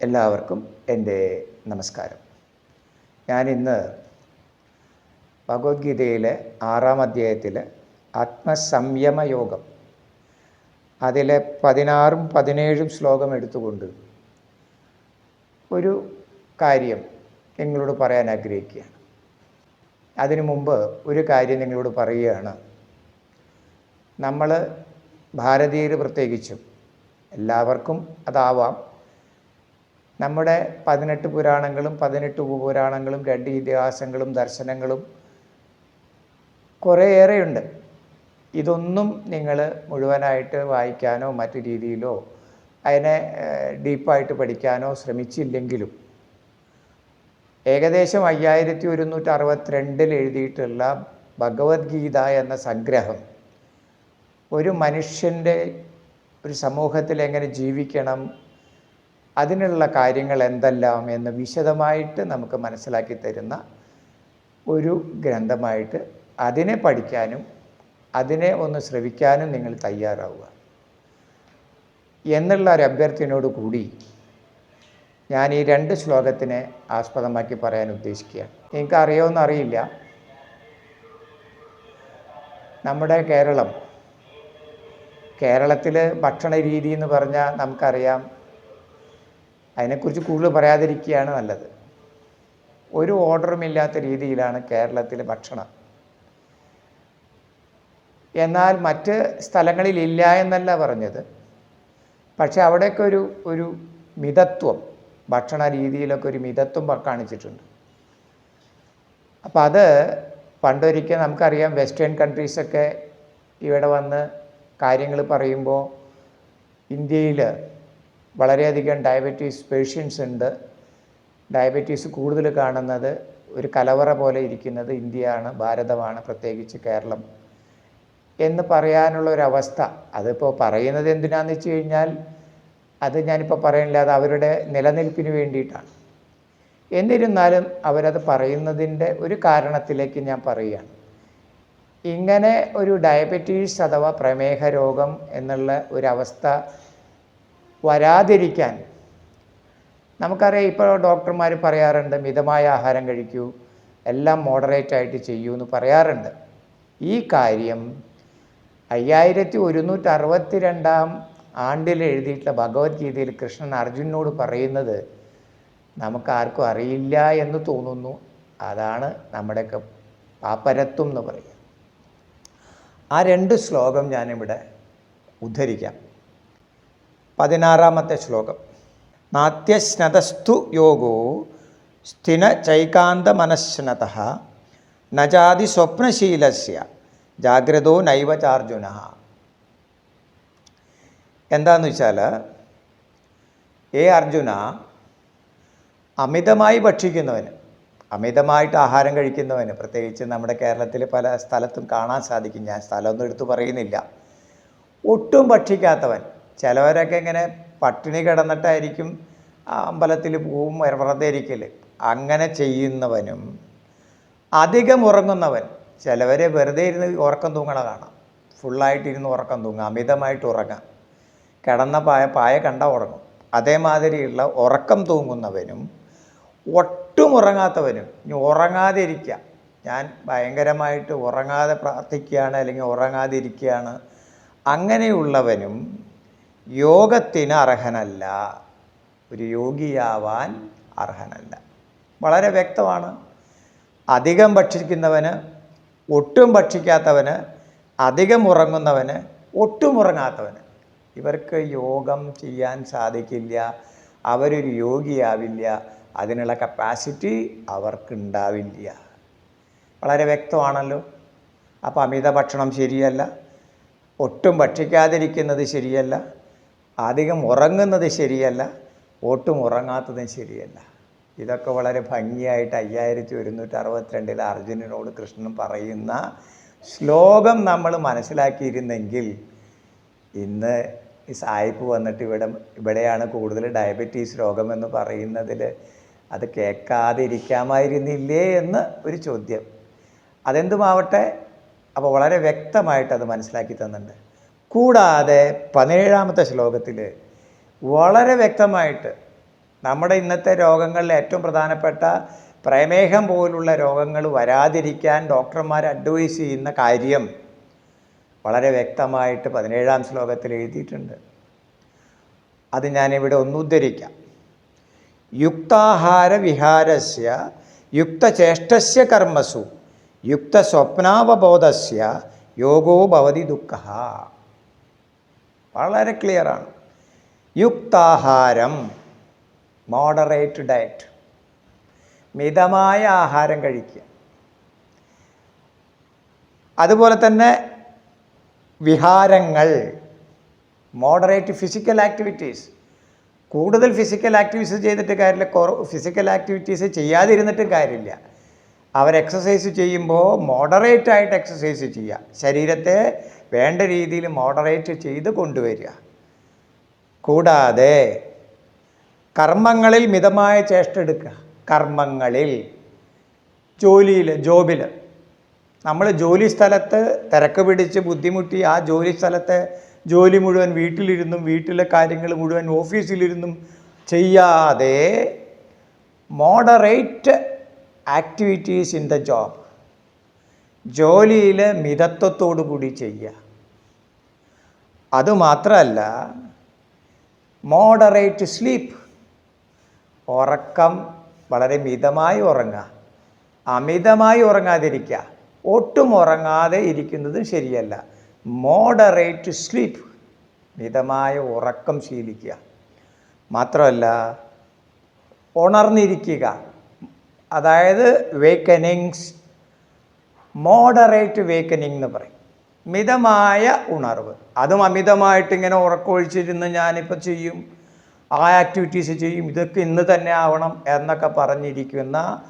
എല്ലാവർക്കും എന്റെ നമസ്കാരം. ഞാനിന്ന് ഭഗവത്ഗീതയിലെ ആറാം അധ്യായത്തിൽ ആത്മസംയമയോഗം അതിലെ പതിനാറും പതിനേഴും ശ്ലോകം എടുത്തുകൊണ്ട് ഒരു കാര്യം നിങ്ങളോട് പറയാൻ ആഗ്രഹിക്കുകയാണ്. അതിനു മുമ്പ് ഒരു കാര്യം നിങ്ങളോട് പറയുകയാണ്. നമ്മൾ ഭാരതീയർ പ്രത്യേകിച്ചും എല്ലാവർക്കും അതാവാം നമ്മുടെ പതിനെട്ട് പുരാണങ്ങളും പതിനെട്ട് ഉപപുരാണങ്ങളും രണ്ട് ഇതിഹാസങ്ങളും ദർശനങ്ങളും കുറേയേറെയുണ്ട്. ഇതൊന്നും നിങ്ങൾ മുഴുവനായിട്ട് വായിക്കാനോ മറ്റു രീതിയിലോ അതിനെ ഡീപ്പായിട്ട് പഠിക്കാനോ ശ്രമിച്ചില്ലെങ്കിലും ഏകദേശം അയ്യായിരത്തി ഒരുന്നൂറ്റി അറുപത്തിരണ്ടിൽ എഴുതിയിട്ടുള്ള ഭഗവത്ഗീത എന്ന സംഗ്രഹം ഒരു മനുഷ്യന്റെ ഒരു സമൂഹത്തിൽ എങ്ങനെ ജീവിക്കണം അതിനുള്ള കാര്യങ്ങൾ എന്തെല്ലാം എന്ന് വിശദമായിട്ട് നമുക്ക് മനസ്സിലാക്കി തരുന്ന ഒരു ഗ്രന്ഥമായിട്ട് അതിനെ പഠിക്കാനും അതിനെ ഒന്ന് ശ്രവിക്കാനും നിങ്ങൾ തയ്യാറാവുക. എന്നുള്ള ഒരു അഭ്യർത്ഥനയോട് കൂടി ഞാൻ ഈ രണ്ട് ശ്ലോകത്തിനെ ആസ്പദമാക്കി പറയാൻ ഉദ്ദേശിക്കുകയാണ്. നിങ്ങൾക്ക് അറിയുമെന്ന് അറിയില്ല. നമ്മുടെ കേരളം കേരളത്തിൽ ഭക്ഷണ രീതി എന്ന് പറഞ്ഞാൽ നമുക്കറിയാം അതിനെക്കുറിച്ച് കൂടുതൽ പറയാതിരിക്കുകയാണ് നല്ലത്. ഒരു ഓർഡറും ഇല്ലാത്ത രീതിയിലാണ് കേരളത്തിലെ ഭക്ഷണം. എന്നാൽ മറ്റ് സ്ഥലങ്ങളിൽ ഇല്ല എന്നല്ല പറഞ്ഞത്. പക്ഷെ അവിടെയൊക്കെ ഒരു ഒരു മിതത്വം ഭക്ഷണ രീതിയിലൊക്കെ ഒരു മിതത്വം കാണിച്ചിട്ടുണ്ട്. അപ്പോൾ അത് പണ്ടൊരിക്കൽ നമുക്കറിയാം വെസ്റ്റേൺ കൺട്രീസൊക്കെ ഇവിടെ വന്ന് കാര്യങ്ങൾ പറയുമ്പോൾ ഇന്ത്യയിൽ വളരെയധികം ഡയബറ്റീസ് പേഷ്യൻസ് ഉണ്ട്. ഡയബറ്റീസ് കൂടുതൽ കാണുന്നത് ഒരു കലവറ പോലെ ഇരിക്കുന്നത് ഇന്ത്യയാണ് ഭാരതമാണ് പ്രത്യേകിച്ച് കേരളം. എന്ന് പറയാനുള്ള ഒരു അവസ്ഥ. അതിപ്പോൾ പറയുന്നത് എന്തിനാന്ന് വെച്ച് കഴിഞ്ഞാൽ അത് ഞാനിപ്പോൾ പറയുന്നില്ല അത് അവരുടെ നിലനിൽപ്പിന് വേണ്ടിയിട്ടാണ്. എന്നിരുന്നാലും അവരത് പറയുന്നതിന്റെ ഒരു കാരണത്തിലേക്ക് ഞാൻ പറയുകയാണ്. ഇങ്ങനെ ഒരു ഡയബറ്റീസ് അഥവാ പ്രമേഹ രോഗം എന്നുള്ള ഒരവസ്ഥ വരാതിരിക്കാൻ. നമുക്കറിയാം ഇപ്പോൾ ഡോക്ടർമാർ പറയാറുണ്ട് മിതമായ ആഹാരം കഴിക്കൂ എല്ലാം മോഡറേറ്റ് ആയിട്ട് ചെയ്യൂ എന്ന് പറയാറുണ്ട്. ഈ കാര്യം അയ്യായിരത്തി ഒരുന്നൂറ്റി അറുപത്തി രണ്ടാം ആണ്ടിൽ എഴുതിയിട്ടുള്ള ഭഗവത്ഗീതയിൽ കൃഷ്ണൻ അർജുനോട് പറയുന്നത് നമുക്കാർക്കും അറിയില്ല എന്ന് തോന്നുന്നു. അതാണ് നമ്മുടെയൊക്കെ പാപ്പരത്വം എന്ന് പറയുക. ആ രണ്ട് ശ്ലോകം ഞാനിവിടെ ഉദ്ധരിക്കാം. പതിനാറാമത്തെ ശ്ലോകം. നാത്യശ്നതസ്തു യോഗോ സ്ഥിന ചൈകാന്ത മനഃശ്നത നജാതി സ്വപ്നശീലസ്യ. ജാഗ്രതോ നൈവ ചാർജുന. എന്താന്ന് വെച്ചാൽ ഏ അർജുന അമിതമായി ഭക്ഷിക്കുന്നവന് അമിതമായിട്ട് ആഹാരം കഴിക്കുന്നവന് പ്രത്യേകിച്ച് നമ്മുടെ കേരളത്തിൽ പല സ്ഥലത്തും കാണാൻ സാധിക്കും. ഞാൻ സ്ഥലമൊന്നും എടുത്തു പറയുന്നില്ല. ഒട്ടും ഭക്ഷിക്കാത്തവൻ ചിലവരൊക്കെ ഇങ്ങനെ പട്ടിണി കിടന്നിട്ടായിരിക്കും അമ്പലത്തിൽ പോവും വെറുതെ ഇരിക്കൽ അങ്ങനെ ചെയ്യുന്നവനും അധികം ഉറങ്ങുന്നവൻ. ചിലവരെ വെറുതെ ഇരുന്ന് ഉറക്കം തൂങ്ങണ കാണാം. ഫുള്ളായിട്ടിരുന്ന് ഉറക്കം തൂങ്ങുക അമിതമായിട്ട് ഉറങ്ങാം. കിടന്ന പായ പായ കണ്ട ഉറങ്ങും. അതേമാതിരിയുള്ള ഉറക്കം തൂങ്ങുന്നവനും ഒട്ടും ഉറങ്ങാത്തവനും ഇനി ഉറങ്ങാതെ ഇരിക്കുക ഞാൻ ഭയങ്കരമായിട്ട് ഉറങ്ങാതെ പ്രാർത്ഥിക്കുകയാണ് അല്ലെങ്കിൽ ഉറങ്ങാതിരിക്കുകയാണ്. അങ്ങനെയുള്ളവനും യോഗത്തിന് അർഹനല്ല. ഒരു യോഗിയാവാൻ അർഹനല്ല. വളരെ വ്യക്തമാണ്. അധികം ഭക്ഷിക്കുന്നവന് ഒട്ടും ഭക്ഷിക്കാത്തവന് അധികം ഉറങ്ങുന്നവന് ഒട്ടും ഉറങ്ങാത്തവന് ഇവർക്ക് യോഗം ചെയ്യാൻ സാധിക്കില്ല. അവരൊരു യോഗിയാവില്ല. അതിനുള്ള കപ്പാസിറ്റി അവർക്കുണ്ടാവില്ല. വളരെ വ്യക്തമാണല്ലോ. അപ്പോൾ അമിത ഭക്ഷണം ശരിയല്ല. ഒട്ടും ഭക്ഷിക്കാതിരിക്കുന്നത് ശരിയല്ല. അധികം ഉറങ്ങുന്നത് ശരിയല്ല ഒട്ടും ഉറങ്ങാത്തതും ശരിയല്ല. ഇതൊക്കെ വളരെ ഭംഗിയായിട്ട് അയ്യായിരത്തി ഒരുന്നൂറ്റി അറുപത്തിരണ്ടിൽ അർജുനനോട് കൃഷ്ണൻ പറയുന്ന ശ്ലോകം നമ്മൾ മനസ്സിലാക്കിയിരുന്നെങ്കിൽ ഇന്ന് ഈ സായിപ്പ് വന്നിട്ട് ഇവിടെ ഇവിടെയാണ് കൂടുതൽ ഡയബറ്റീസ് രോഗമെന്ന് പറയുന്നതിൽ അത് കേൾക്കാതിരിക്കാമായിരുന്നില്ലേ എന്ന് ഒരു ചോദ്യം. അതെന്തുമാവട്ടെ അപ്പോൾ വളരെ വ്യക്തമായിട്ട് അത് മനസ്സിലാക്കി തന്നിട്ടുണ്ട്. കൂടാതെ പതിനേഴാമത്തെ ശ്ലോകത്തിൽ വളരെ വ്യക്തമായിട്ട് നമ്മുടെ ഇന്നത്തെ രോഗങ്ങളിൽ ഏറ്റവും പ്രധാനപ്പെട്ട പ്രമേഹം പോലുള്ള രോഗങ്ങൾ വരാതിരിക്കാൻ ഡോക്ടർമാർ അഡ്വൈസ് ചെയ്യുന്ന കാര്യം വളരെ വ്യക്തമായിട്ട് പതിനേഴാം ശ്ലോകത്തിൽ എഴുതിയിട്ടുണ്ട്. അത് ഞാനിവിടെ ഒന്നുദ്ധരിക്കാം. യുക്താഹാര വിഹാരസ്യ യുക്തചേഷ്ടസ്യ കർമ്മസു യുക്തസ്വപ്നാവബോധസ്യ യോഗോ ഭവതി ദുഃഖ. വളരെ ക്ലിയറാണ്. യുക്താഹാരം മോഡറേറ്റ് ഡയറ്റ് മിതമായ ആഹാരം കഴിക്കുക. അതുപോലെ തന്നെ വിഹാരങ്ങൾ മോഡറേറ്റ് ഫിസിക്കൽ ആക്ടിവിറ്റീസ് കൂടുതൽ ഫിസിക്കൽ ആക്ടിവിറ്റീസ് ചെയ്തിട്ട് കാര്യമില്ല. കുറവ് ഫിസിക്കൽ ആക്ടിവിറ്റീസ് ചെയ്യാതിരുന്നിട്ടും കാര്യമില്ല. അവർ എക്സസൈസ് ചെയ്യുമ്പോൾ മോഡറേറ്റ് ആയിട്ട് എക്സസൈസ് ചെയ്യുക. ശരീരത്തെ വേണ്ട രീതിയിൽ മോഡറേറ്റ് ചെയ്ത് കൊണ്ടുവരിക. കൂടാതെ കർമ്മങ്ങളിൽ മിതമായ ചേഷ്ട എടുക്കുക. കർമ്മങ്ങളിൽ ജോലിയിൽ ജോബിൽ. നമ്മൾ ജോലി സ്ഥലത്ത് തിരക്ക് പിടിച്ച് ബുദ്ധിമുട്ടി ആ ജോലി സ്ഥലത്തെ ജോലി മുഴുവൻ വീട്ടിലിരുന്നും വീട്ടിലെ കാര്യങ്ങൾ മുഴുവൻ ഓഫീസിലിരുന്നും ചെയ്യാതെ moderate activities in the job ജോലിയിൽ മിതത്വത്തോടു കൂടി ചെയ്യുക. അതുമാത്രമല്ല മോഡറേറ്റ് സ്ലീപ്പ് ഉറക്കം വളരെ മിതമായി ഉറങ്ങുക. അമിതമായി ഉറങ്ങാതിരിക്കുക. ഒട്ടും ഉറങ്ങാതെ ഇരിക്കുന്നതും ശരിയല്ല. മോഡറേറ്റ് സ്ലീപ്പ് മിതമായ ഉറക്കം ശീലിക്കുക. മാത്രമല്ല ഉണർന്നിരിക്കുക. അതായത് വേക്കനിങ്സ് മോഡറേറ്റ് വേക്കനിങ് എന്ന് പറയും. മിതമായ ഉണർവ്. അതും അമിതമായിട്ട് ഇങ്ങനെ ഉറക്കമൊഴിച്ചിരുന്ന് ഞാനിപ്പോൾ ചെയ്യും ആ ആക്ടിവിറ്റീസ് ചെയ്യും ഇതൊക്കെ ഇന്ന് തന്നെ ആവണം എന്നൊക്കെ പറഞ്ഞിരിക്കുന്ന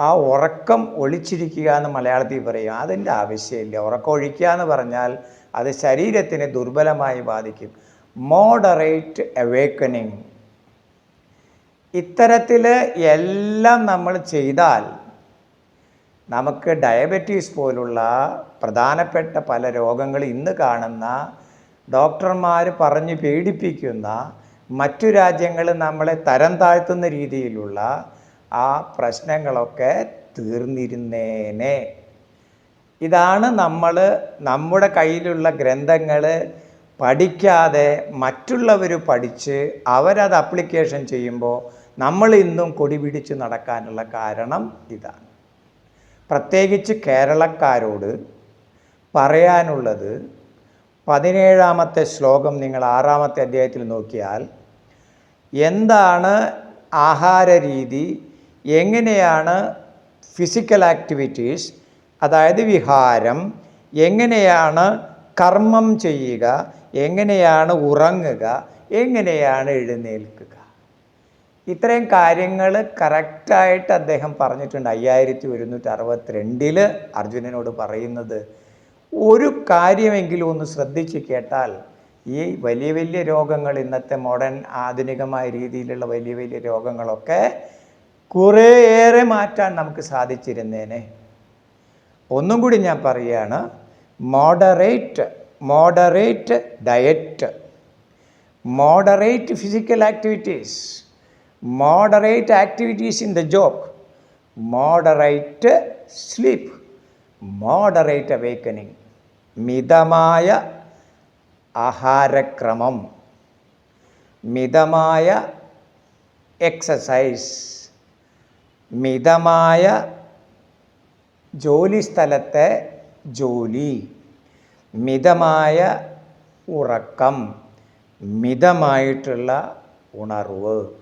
ആ ഉറക്കം ഒളിച്ചിരിക്കുക എന്ന് മലയാളത്തിൽ പറയും. അതിന്റെ ആവശ്യമില്ല. ഉറക്കം ഒഴിക്കുക എന്ന് പറഞ്ഞാൽ അത് ശരീരത്തിനെ ദുർബലമായി ബാധിക്കും. മോഡറേറ്റ് അവേക്കനിങ് ഇത്തരത്തിൽ എല്ലാം നമ്മൾ ചെയ്താൽ നമുക്ക് ഡയബറ്റീസ് പോലുള്ള പ്രധാനപ്പെട്ട പല രോഗങ്ങൾ ഇന്ന് കാണുന്ന ഡോക്ടർമാർ പറഞ്ഞ് പേടിപ്പിക്കുന്ന മറ്റു രാജ്യങ്ങൾ നമ്മളെ തരം താഴ്ത്തുന്ന രീതിയിലുള്ള ആ പ്രശ്നങ്ങളൊക്കെ തീർന്നിരുന്നേനെ. ഇതാണ് നമ്മൾ നമ്മുടെ കയ്യിലുള്ള ഗ്രന്ഥങ്ങൾ പഠിക്കാതെ മറ്റുള്ളവർ പഠിച്ച് അവരത് അപ്ലിക്കേഷൻ ചെയ്യുമ്പോൾ നമ്മൾ ഇന്നും കൊടി പിടിച്ച് നടക്കാനുള്ള കാരണം ഇതാണ്. പ്രത്യേകിച്ച് കേരളക്കാരോട് പറയാനുള്ളത് പതിനേഴാമത്തെ ശ്ലോകം നിങ്ങൾ ആറാമത്തെ അധ്യായത്തിൽ നോക്കിയാൽ എന്താണ് ആഹാര രീതി എങ്ങനെയാണ് ഫിസിക്കൽ ആക്ടിവിറ്റീസ് അതായത് വിഹാരം. എങ്ങനെയാണ് കർമ്മം ചെയ്യുക? എങ്ങനെയാണ് ഉറങ്ങുക? എങ്ങനെയാണ് എഴുന്നേൽക്കുക? ഇത്രയും കാര്യങ്ങൾ കറക്റ്റായിട്ട് അദ്ദേഹം പറഞ്ഞിട്ടുണ്ട്. അയ്യായിരത്തി ഒരുന്നൂറ്റി അറുപത്തിരണ്ടിൽ അർജുനനോട് പറയുന്നത് ഒരു കാര്യമെങ്കിലും ഒന്ന് ശ്രദ്ധിച്ച് കേട്ടാൽ ഈ വലിയ വലിയ രോഗങ്ങൾ ഇന്നത്തെ മോഡേൺ ആധുനികമായ രീതിയിലുള്ള വലിയ വലിയ രോഗങ്ങളൊക്കെ കുറേയേറെ മാറ്റാൻ നമുക്ക് സാധിച്ചിരുന്നേനെ. ഒന്നും കൂടി ഞാൻ പറയുകയാണ് moderate moderate diet moderate physical activities moderate activities in the job moderate sleep moderate awakening മിതമായ ആഹാരക്രമം. മിതമായ എക്സസൈസ് മിതമായ ജോലി സ്ഥലത്തെ ജോലി. മിതമായ ഉറക്കം. മിതമായിട്ടുള്ള ഉണർവ്.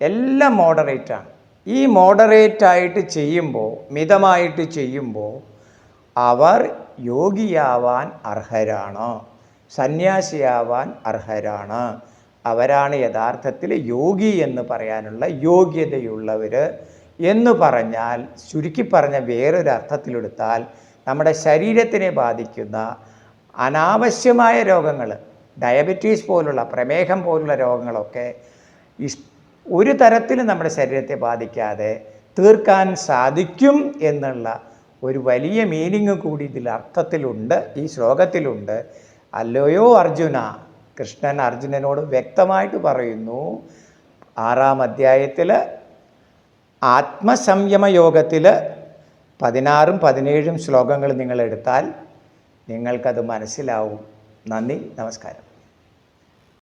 എല്ലാം മോഡറേറ്റാണ് ഈ മോഡറേറ്റായിട്ട് ചെയ്യുമ്പോൾ മിതമായിട്ട് ചെയ്യുമ്പോൾ അവർ യോഗിയാവാൻ അർഹരാണ്. സന്യാസിയാവാൻ അർഹരാണ്. അവരാണ് യഥാർത്ഥത്തിൽ യോഗി എന്ന് പറയാനുള്ള യോഗ്യതയുള്ളവർ എന്ന് പറഞ്ഞാൽ ചുരുക്കി പറഞ്ഞ വേറൊരു അർത്ഥത്തിലെടുത്താൽ നമ്മുടെ ശരീരത്തിനെ ബാധിക്കുന്ന അനാവശ്യമായ രോഗങ്ങൾ ഡയബറ്റീസ് പോലുള്ള പ്രമേഹം പോലുള്ള രോഗങ്ങളൊക്കെ ഇഷ് ഒരു തരത്തിലും നമ്മുടെ ശരീരത്തെ ബാധിക്കാതെ തീർക്കാൻ സാധിക്കും എന്നുള്ള ഒരു വലിയ മീനിങ് കൂടി ഇതിൽ അർത്ഥത്തിലുണ്ട് ഈ ശ്ലോകത്തിലുണ്ട്. അല്ലയോ അർജുന കൃഷ്ണൻ അർജുനനോട് വ്യക്തമായിട്ട് പറയുന്നു ആറാം അധ്യായത്തിൽ ആത്മസംയമ യോഗത്തിൽ പതിനാറും പതിനേഴും ശ്ലോകങ്ങൾ നിങ്ങൾ എടുത്താൽ നിങ്ങൾക്കത് മനസ്സിലാവും. നന്ദി നമസ്കാരം.